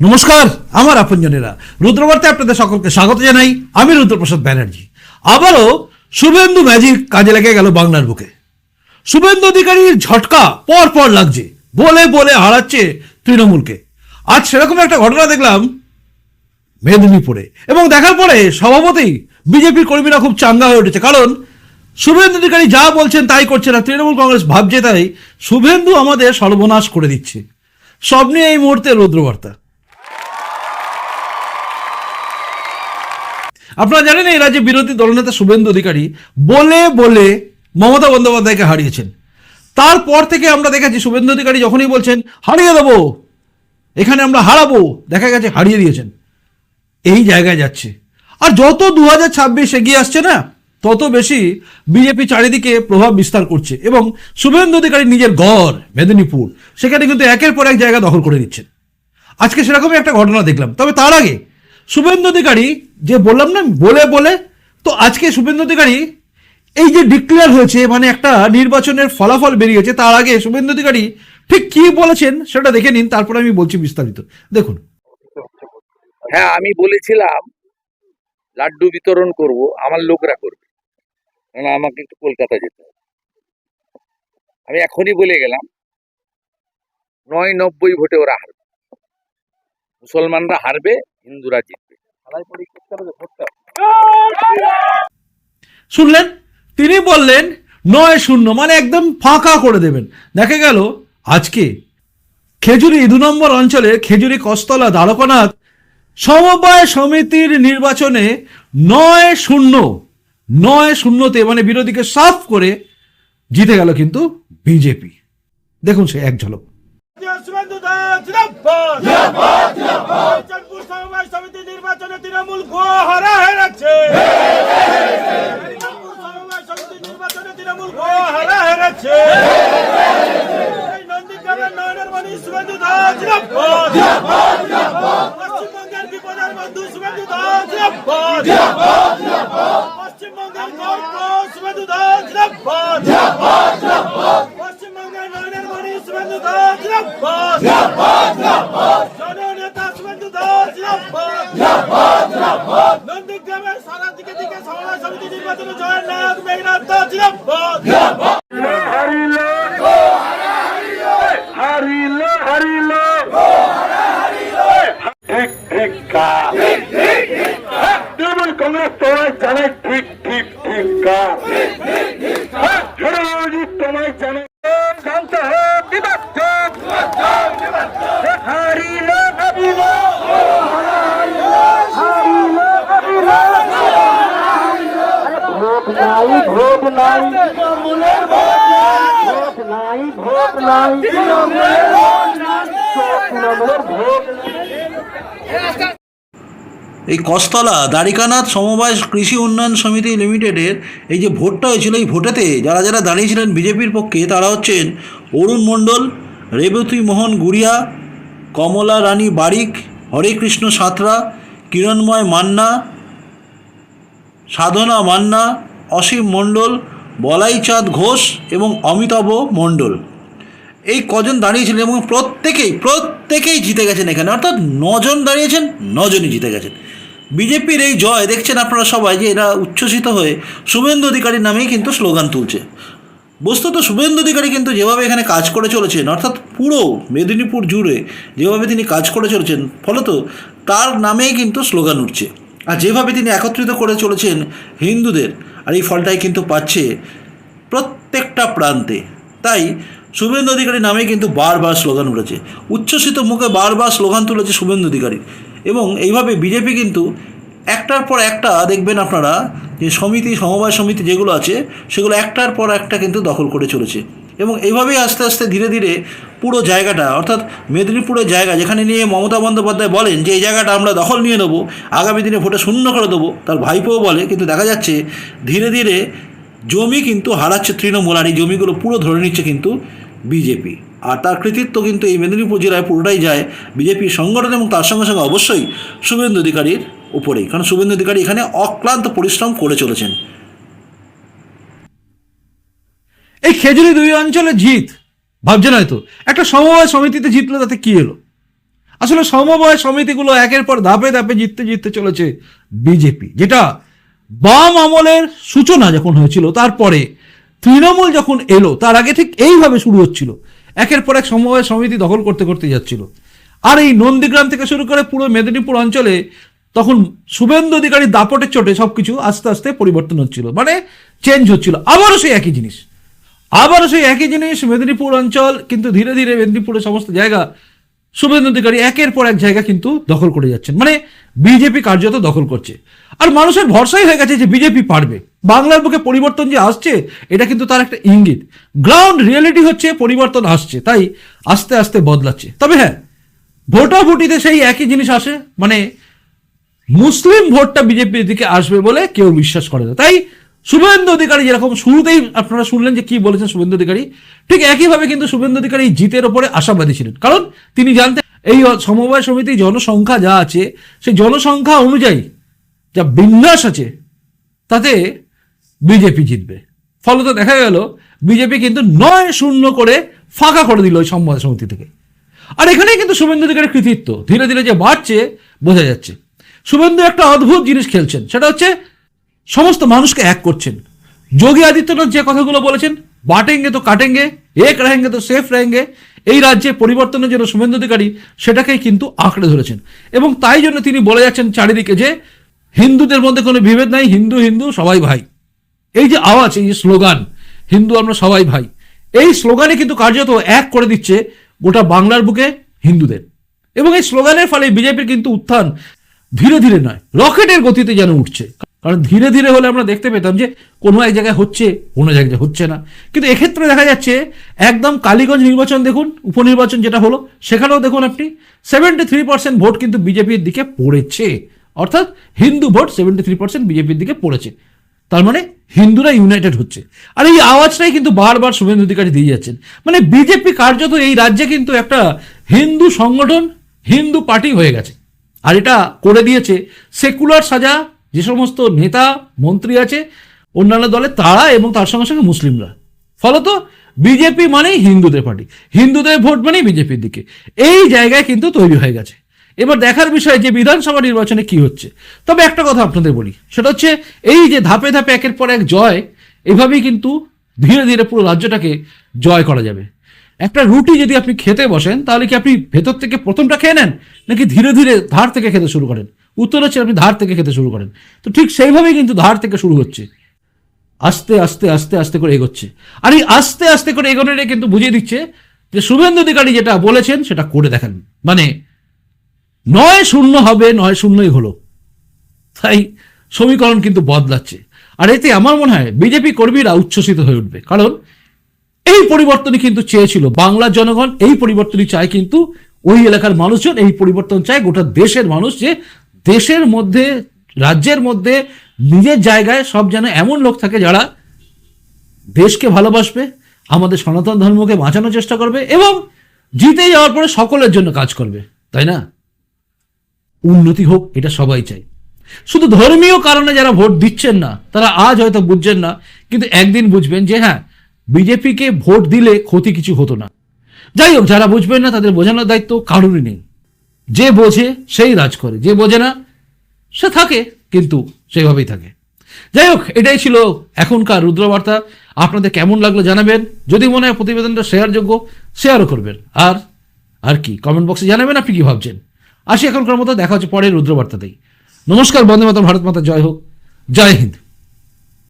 নমস্কার, আমার আপনজনেরা। রুদ্রবার্তায় আপনাদের সকলকে স্বাগত জানাই। আমি রুদ্রপ্রসাদ ব্যানার্জি। আবারও শুভেন্দু ম্যাজিক কাজে লেগে গেল বাংলার বুকে। শুভেন্দু অধিকারীর ঝটকা পর পর লাগছে, বলে বলে হারাচ্ছে তৃণমূলকে। আজ সেরকম একটা ঘটনা দেখলাম মেদিনীপুরে। এবং দেখার পরে স্বভাবতেই বিজেপির কর্মীরা খুব চাঙ্গা হয়ে উঠেছে। কারণ শুভেন্দু অধিকারী যা বলছেন তাই করছে না, তৃণমূল কংগ্রেস ভাবছে তাই শুভেন্দু আমাদের সর্বনাশ করে দিচ্ছে। সব নিয়ে এই মুহূর্তে রুদ্রবার্তা। আপনারা জানেন এই রাজ্যে বিরোধী দলনেতা শুভেন্দু অধিকারী বলে বলে মমতা বন্দ্যোপাধ্যায়কে হারিয়েছেন। তারপর থেকে আমরা দেখেছি শুভেন্দু অধিকারী যখনই বলছেন, হারিয়ে দেবো, এখানে আমরা হারাবো, দেখা গেছে হারিয়ে দিয়েছেন। এই জায়গায় যাচ্ছে। আর যত দু হাজার ছাব্বিশ এগিয়ে আসছে না, তত বেশি বিজেপি চারিদিকে প্রভাব বিস্তার করছে এবং শুভেন্দু অধিকারী নিজের গড়, মেদিনীপুর, সেখানে কিন্তু একের পর এক জায়গা দখল করে নিচ্ছেন। আজকে সেরকমই একটা ঘটনা দেখলাম। তবে তার আগে শুভেন্দু অধিকারী, যে বললাম না, বলে বলে, তো আজকে শুভেন্দু অধিকারী এই যে ডিক্লেয়ার হয়েছে মানে একটা নির্বাচনের ফলাফল বেরিয়েছে, তার আগে শুভেন্দু অধিকারী ঠিক কি বলেছেন সেটা দেখে নিন, তারপরে আমি বলছি বিস্তারিত। দেখুন। হ্যাঁ আমি বলেছিলাম, লাড্ডু বিতরণ করব, আমার লোকরা করবে। আমাকে একটু কলকাতা যেতে হবে। আমি এখনই বলে গেলাম, নয় নব্বই ভোটে ওরা হারবে। মুসলমানরা হারবে হিন্দুরা জিতবে শুনলেন? তিনি বললেন নয় শূন্য মানে একদম ফাঁকা করে দেবেন। দেখা গেল আজকে খেজুরি দু নম্বর অঞ্চলের খেজুরি কস্তলা দ্বারকানাথ সমবায় সমিতির নির্বাচনে নয় শূন্য নয় শূন্যতে মানে বিরোধীকে সাফ করে জিতে গেল কিন্তু বিজেপি। দেখুন সে এক ঝলক শুভেন্দু দাস জিন্দাবাদ জিন্দাবাদ জিন্দাবাদ চাঁদপুর সমবায় সমিতি নির্বাচনে তৃণমূল গোয়া হারা হয়ে চাঁদপুর নির্বাচনে তৃণমূল গোয়া হারা হয়ে এই নন্দীগ্রামের নয়নের মণি শুভেন্দু দাস পশ্চিমবঙ্গের বিপদের বন্ধু শুভেন্দু পশ্চিমবঙ্গের শুভেন্দু দাস পশ্চিমবঙ্গের নয়নের মণি শুভেন্দু নন্দীগ্রামের সারা দিকে দিকে সমাজ সমিতি নির্বাচনে জয়ের নায়ক মেঘনাথ দাস এই কস্তলা দ্বারিকানাথ সমবায় কৃষি উন্নয়ন সমিতি লিমিটেডের এই যে ভোটটা হয়েছিল, এই ভোটেতে যারা যারা দাঁড়িয়েছিলেন বিজেপির পক্ষে, তারা হচ্ছেন অরুণ মণ্ডল, রেবতী মোহন গুড়িয়া, কমলা রানী বারিক, হরে কৃষ্ণ সাঁতরা, কিরণময় মান্না, সাধনা মান্না, অসীম মণ্ডল বলাইচাঁদ ঘোষ এবং অমিতাভ মণ্ডল। এই কজন দাঁড়িয়েছিলেন এবং প্রত্যেকেই প্রত্যেকেই জিতে গেছেন এখানে। অর্থাৎ নজন দাঁড়িয়েছেন, নজনই জিতে গেছেন। বিজেপির এই জয়, দেখছেন আপনারা সবাই যে এরা উচ্ছ্বসিত হয়ে শুভেন্দু অধিকারীর নামেই কিন্তু স্লোগান তুলছে। বস্তুত শুভেন্দু অধিকারী কিন্তু যেভাবে এখানে কাজ করে চলেছেন, অর্থাৎ পুরো মেদিনীপুর জুড়ে যেভাবে তিনি কাজ করে চলেছেন, ফলত তার নামেই কিন্তু স্লোগান উঠছে। আর যেভাবে তিনি একত্রিত করে চলেছেন হিন্দুদের আর এই ফলটাই কিন্তু পাচ্ছে প্রত্যেকটা প্রান্তে। তাই শুভেন্দু অধিকারী নামে কিন্তু বারবার স্লোগান উঠেছে। উচ্ছ্বসিত মুখে বারবার স্লোগান তুলেছে শুভেন্দু অধিকারী। এবং এইভাবে বিজেপি কিন্তু একটার পর একটা দেখবেন আপনারা যে সমিতি, সমবায় সমিতি যেগুলো আছে, সেগুলো একটার পর একটা কিন্তু দখল করে চলেছে। এবং এইভাবেই আস্তে আস্তে ধীরে ধীরে পুরো জায়গাটা, অর্থাৎ মেদিনীপুরের জায়গা যেখানে নিয়ে মমতা বন্দ্যোপাধ্যায় বলেন যে, এই জায়গাটা আমরা দখল নিয়ে নেব, আগামী দিনে ভোটে শূন্য করে দেবো। তার ভাইপোও বলে, কিন্তু দেখা যাচ্ছে ধীরে ধীরে জমি কিন্তু হারাচ্ছে তৃণমূল আর এই জমিগুলো পুরো ধরে নিচ্ছে কিন্তু বিজেপি। আর তার কৃতিত্ব কিন্তু এই মেদিনীপুর জেলায় পুরোটাই যায় বিজেপির সংগঠন এবং তার সঙ্গে সঙ্গে অবশ্যই শুভেন্দু অধিকারীর উপরেই। কারণ শুভেন্দু অধিকারী এখানে অক্লান্ত পরিশ্রম করে চলেছেন। এই খেজুরি দুই অঞ্চলে জিত। ভাবছেন হয়তো? একটা সমবায় সমিতিতে জিতলো, তাতে কি এলো? আসলে সমবায় সমিতিগুলো একের পর ধাপে ধাপে জিততে জিততে চলেছে বিজেপি, যেটা বাম আমলের সূচনা যখন হয়েছিল, তারপরে তৃণমূল যখন এলো, তার আগে ঠিক এইভাবে শুরু হচ্ছিল। একের পর এক সমবায় সমিতি দখল করতে করতে যাচ্ছিল। আর এই নন্দীগ্রাম থেকে শুরু করে পুরো মেদিনীপুর অঞ্চলে তখন শুভেন্দু অধিকারী দাপটের চোটে সবকিছু আস্তে আস্তে পরিবর্তন হচ্ছিল মানে চেঞ্জ হচ্ছিল। আবারও সেই একই জিনিস। আবারও সেই একই জিনিস মেদিনীপুর অঞ্চল, কিন্তু ধীরে ধীরে মেদিনীপুরের সমস্ত জায়গা শুভেন্দু অধিকারী একের পর এক জায়গা কিন্তু দখল করে যাচ্ছেন। মানে বিজেপি কার্যত দখল করছে। আর মানুষের ভরসাই হয়ে গেছে যে বিজেপি পারবে। বাংলার বুকে পরিবর্তন যে আসছে, এটা কিন্তু তার একটা ইঙ্গিত। গ্রাউন্ড রিয়েলিটি হচ্ছে পরিবর্তন আসছে, তাই আস্তে আস্তে বদলাচ্ছে। তবে হ্যাঁ ভোটাভুটিতে সেই একই জিনিস আসে মানে মুসলিম ভোটটা বিজেপির দিকে আসবে বলে কেউ বিশ্বাস করে না। তাই শুভেন্দু অধিকারী যেরকম শুরুতেই আপনারা শুনলেন যে কি বলেছেন শুভেন্দু অধিকারী, ঠিক একইভাবে কিন্তু শুভেন্দু অধিকারী জিতের ওপরে আশাবাদী ছিলেন। কারণ তিনি জানতেন এই সমবায় সমিতির জনসংখ্যা যা আছে, সেই জনসংখ্যা অনুযায়ী যা বিন্যাস আছে, তাতে বিজেপি জিতবে। ফলত দেখা গেল, বিজেপি কিন্তু নয় শূন্য করে ফাঁকা করে দিল ওই সমবায় সমিতি থেকে। আর এখানেই কিন্তু শুভেন্দু অধিকারের কৃতিত্ব। ধীরে ধীরে যে বাড়ছে, বোঝা যাচ্ছে। শুভেন্দু একটা অদ্ভুত জিনিস খেলছেন, সেটা হচ্ছে সমস্ত মানুষকে এক করছেন। যোগী আদিত্যনাথ যে কথাগুলো বলেছেন, বাটেঙ্গে তো কাটেঙ্গে, এক রাহেঙ্গে তো সেফ রাহেঙ্গে, এই রাজ্যে পরিবর্তনের জন্য শুভেন্দু অধিকারী সেটাকেই কিন্তু আঁকড়ে ধরেছেন। এবং তাই জন্য তিনি বলে যাচ্ছেন চারিদিকে যে, হিন্দুদের মধ্যে কোনো বিভেদ নাই, হিন্দু হিন্দু, সবাই ভাই। এই যে আওয়াজ, এই যে স্লোগান, হিন্দু আমরা সবাই ভাই। এই স্লোগানে কিন্তু কার্যত এক করে দিচ্ছে গোটা বাংলার বুকে হিন্দুদের। এবং এই স্লোগানের ফলে বিজেপির কিন্তু উত্থান ধীরে ধীরে নয়, রকেটের গতিতে যেন উঠছে। কারণ ধীরে ধীরে হলে আমরা দেখতে পেতাম যে কোনো এক জায়গায় হচ্ছে কোনো জায়গায় হচ্ছে না। কিন্তু এক্ষেত্রে দেখা যাচ্ছে, একদম কালীগঞ্জ নির্বাচন দেখুন, উপনির্বাচন যেটা হলো, সেখানেও দেখুন আপনি সেভেন্টি থ্রি পার্সেন্ট ভোট কিন্তু বিজেপির দিকে পড়েছে। অর্থাৎ Hindu vote seventy three percent বিজেপির দিকে পড়েছে। তার মানে হিন্দুরা ইউনাইটেড হচ্ছে। আর এই আওয়াজটাই কিন্তু বারবার শুভেন্দু অধিকারী দিয়ে যাচ্ছেন। মানে বিজেপি কার্যত এই রাজ্যে কিন্তু একটা হিন্দু সংগঠন, হিন্দু পার্টি হয়ে গেছে। আর এটা করে দিয়েছে, সেকুলার সাজা যে সমস্ত নেতা, মন্ত্রী আছে, অন্যান্য দলে তারা এবং তার সঙ্গে সঙ্গে মুসলিমরা। ফলত বিজেপি মানেই হিন্দুদের পার্টি। হিন্দুদের ভোট মানেই বিজেপির দিকে। এই জায়গায় কিন্তু তৈরি হয়ে গেছে। এবার দেখার বিষয় যে বিধানসভা নির্বাচনে কি হচ্ছে। তবে একটা কথা আপনাদের বলি। সেটা হচ্ছে এই যে ধাপে ধাপে একের পর এক জয়, এভাবেই কিন্তু ধীরে ধীরে পুরো রাজ্যটাকে জয় করা যাবে। একটা রুটি যদি আপনি খেতে বসেন, তাহলে কি আপনি ভেতর থেকে প্রথমটা খেয়ে নেন, নাকি ধীরে ধীরে ধার থেকে খেতে শুরু করেন? উত্তর হচ্ছে আপনি ধার থেকে খেতে শুরু করেন। তো ঠিক সেইভাবেই কিন্তু ধার থেকে শুরু হচ্ছে। আস্তে আস্তে আস্তে আস্তে করে এগোচ্ছে। আর এই আস্তে আস্তে করে এগোনোটা কিন্তু বুঝিয়ে দিচ্ছে যে শুভেন্দু অধিকারী যেটা বলেছেন সেটা করে দেখান। মানে নয় শূন্য হবে, নয় শূন্যই হলো। তাই সমীকরণ কিন্তু বদলাচ্ছে। আর এতে আমার মনে হয় বিজেপি কর্মীরা উচ্ছ্বসিত হয়ে উঠবে। কারণ এই পরিবর্তনই কিন্তু চেয়েছিল বাংলার জনগণ, এই পরিবর্তনই চায় কিন্তু ওই এলাকার মানুষজন, এই পরিবর্তন চায় গোটা দেশের মানুষ যে দেশের মধ্যে, রাজ্যের মধ্যে, নিজের জায়গায় সব যেন এমন লোক থাকে যারা দেশকে ভালোবাসবে, আমাদের সনাতন ধর্মকে বাঁচানোর চেষ্টা করবে এবং জিতে যাওয়ার পরে সকলের জন্য কাজ করবে, তাই না? উন্নতি হোক, এটা সবাই চাই শুধু ধর্মীয় কারণে যারা ভোট দিচ্ছেন না, তারা আজ হয়তো বুঝছেন না, কিন্তু একদিন বুঝবেন যে হ্যাঁ বিজেপিকে ভোট দিলে ক্ষতি কিছু হতো না। যাই হোক, যারা বুঝবেন না, তাদের বোঝানোর দায়িত্ব কারোরই নেই। যে বোঝে সেই রাজ করে, যে বোঝে না সে থাকে, কিন্তু সেইভাবেই থাকে। যাই হোক, এটাই ছিল এখনকার রুদ্রবার্তা। আপনাদের কেমন লাগল জানাবেন। যদি মনে হয় প্রতিবেদনটা শেয়ারযোগ্য, শেয়ারও করবেন। আর আর কি কমেন্ট বক্সে জানাবেন আপনি কি ভাবছেন। আসি এখনকার মতো, দেখা হচ্ছে পরের রুদ্রবার্তাতেই। নমস্কার, বন্দে মাতা ভারত মাতা, জয় হোক। জয় হিন্দ।